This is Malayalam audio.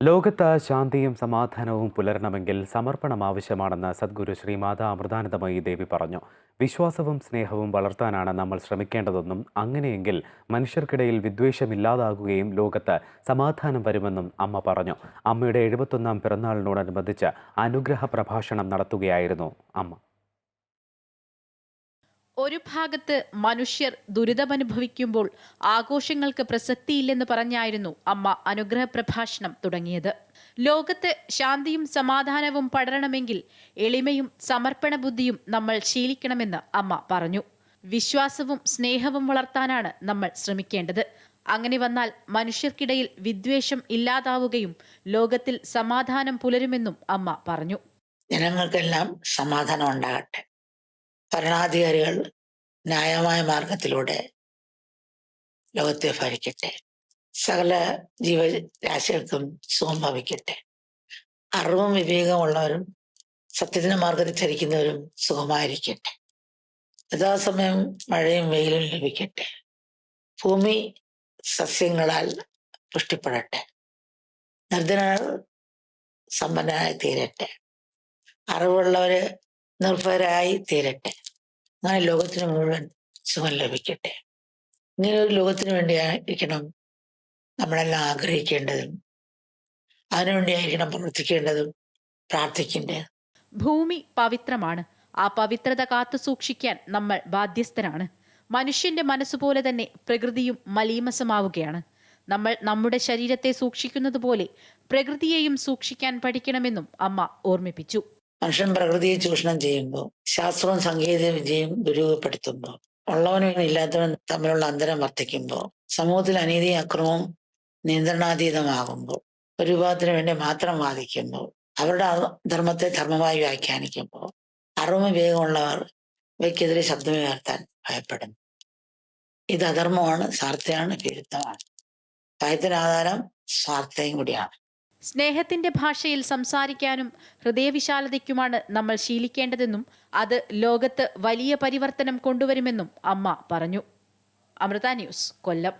ലോകത്ത് ശാന്തിയും സമാധാനവും പുലരണമെങ്കിൽ സമർപ്പണം ആവശ്യമാണെന്ന് സദ്ഗുരു ശ്രീമാത അമൃതാനന്ദമയി ദേവി പറഞ്ഞു. വിശ്വാസവും സ്നേഹവും വളർത്താനാണ് നമ്മൾ ശ്രമിക്കേണ്ടതെന്നും അങ്ങനെയെങ്കിൽ മനുഷ്യർക്കിടയിൽ വിദ്വേഷമില്ലാതാകുകയും ലോകത്ത് സമാധാനം വരുമെന്നും അമ്മ പറഞ്ഞു. അമ്മയുടെ എഴുപത്തൊന്നാം പിറന്നാളിനോടനുബന്ധിച്ച് അനുഗ്രഹ പ്രഭാഷണം നടത്തുകയായിരുന്നു അമ്മ. ഒരു ഭാഗത്ത് മനുഷ്യർ ദുരിതമനുഭവിക്കുമ്പോൾ ആഘോഷങ്ങൾക്ക് പ്രസക്തിയില്ലെന്ന് പറഞ്ഞായിരുന്നു അമ്മ അനുഗ്രഹ പ്രഭാഷണം തുടങ്ങിയത്. ലോകത്ത് ശാന്തിയും സമാധാനവും പടരണമെങ്കിൽ എളിമയും സമർപ്പണ ബുദ്ധിയും നമ്മൾ ശീലിക്കണമെന്ന് അമ്മ പറഞ്ഞു. വിശ്വാസവും സ്നേഹവും വളർത്താനാണ് നമ്മൾ ശ്രമിക്കേണ്ടത്. അങ്ങനെ വന്നാൽ മനുഷ്യർക്കിടയിൽ വിദ്വേഷം ഇല്ലാതാവുകയും ലോകത്തിൽ സമാധാനം പുലരുമെന്നും അമ്മ പറഞ്ഞു. ജനങ്ങൾക്കെല്ലാം സമാധാനം ഉണ്ടാകട്ടെ. ഭരണാധികാരികൾ ന്യായമായ മാർഗത്തിലൂടെ ലോകത്തെ ഭരിക്കട്ടെ. സകല ജീവരാശികൾക്കും സുഖം ഭവിക്കട്ടെ. അറിവും വിവേകമുള്ളവരും സത്യത്തിന്റെ മാർഗത്തിൽ ചരിക്കുന്നവരും സുഖമായിരിക്കട്ടെ. യഥാസമയം മഴയും വെയിലും ലഭിക്കട്ടെ. ഭൂമി സസ്യങ്ങളാൽ പുഷ്ടിപ്പെടട്ടെ. നിർദ്ധനർ സമ്പന്നരായി തീരട്ടെ. അറിവുള്ളവര് നിർഭരായി തീരട്ടെ. അങ്ങനെ ലോകത്തിന് മുഴുവൻ സുഖം ലഭിക്കട്ടെ. ഇങ്ങനെ ഒരു ലോകത്തിന് വേണ്ടിയായിരിക്കണം നമ്മളെല്ലാം ആഗ്രഹിക്കേണ്ടതും. അതിനുവേണ്ടിയായിരിക്കണം പ്രവർത്തിക്കേണ്ടതും പ്രാർത്ഥിക്കേണ്ടത് ഭൂമി പവിത്രമാണ്. ആ പവിത്രത കാത്തു സൂക്ഷിക്കാൻ നമ്മൾ ബാധ്യസ്ഥരാണ്. മനുഷ്യന്റെ മനസ്സുപോലെ തന്നെ പ്രകൃതിയും മലീമസമാവുകയാണ്. നമ്മൾ നമ്മുടെ ശരീരത്തെ സൂക്ഷിക്കുന്നത് പോലെ പ്രകൃതിയെയും സൂക്ഷിക്കാൻ പഠിക്കണമെന്നും അമ്മ ഓർമ്മിപ്പിച്ചു. മനുഷ്യൻ പ്രകൃതിയെ ചൂഷണം ചെയ്യുമ്പോൾ ശാസ്ത്രവും സാങ്കേതിക വിദ്യയും ദുരൂഹപ്പെടുത്തുമ്പോൾ ഉള്ളവനും ഇല്ലാത്തവനും തമ്മിലുള്ള അന്തരം വർദ്ധിക്കുമ്പോൾ സമൂഹത്തിൽ അനീതി അക്രമവും നിയന്ത്രണാതീതമാകുമ്പോൾ ഒരു വിഭാഗത്തിന് വേണ്ടി മാത്രം വാദിക്കുമ്പോൾ അവരുടെ ധർമ്മത്തെ ധർമ്മമായി വ്യാഖ്യാനിക്കുമ്പോൾ അറിവ് വേഗമുള്ളവർ ഇവയ്ക്കെതിരെ ശബ്ദമുയർത്താൻ ഭയപ്പെടുന്നു. ഇത് അധർമ്മമാണ് സ്വാർത്ഥയാണ് വിരുദ്ധമാണ്. ഭയത്തിന് ആധാരം സ്വാർത്ഥയും കൂടിയാണ്. സ്നേഹത്തിന്റെ ഭാഷയിൽ സംസാരിക്കാനും ഹൃദയവിശാലതയ്ക്കുമാണ് നമ്മൾ ശീലിക്കേണ്ടതെന്നും അത് ലോകത്ത് വലിയ പരിവർത്തനം കൊണ്ടുവരുമെന്നും അമ്മ പറഞ്ഞു. അമൃത ന്യൂസ് കൊല്ലം.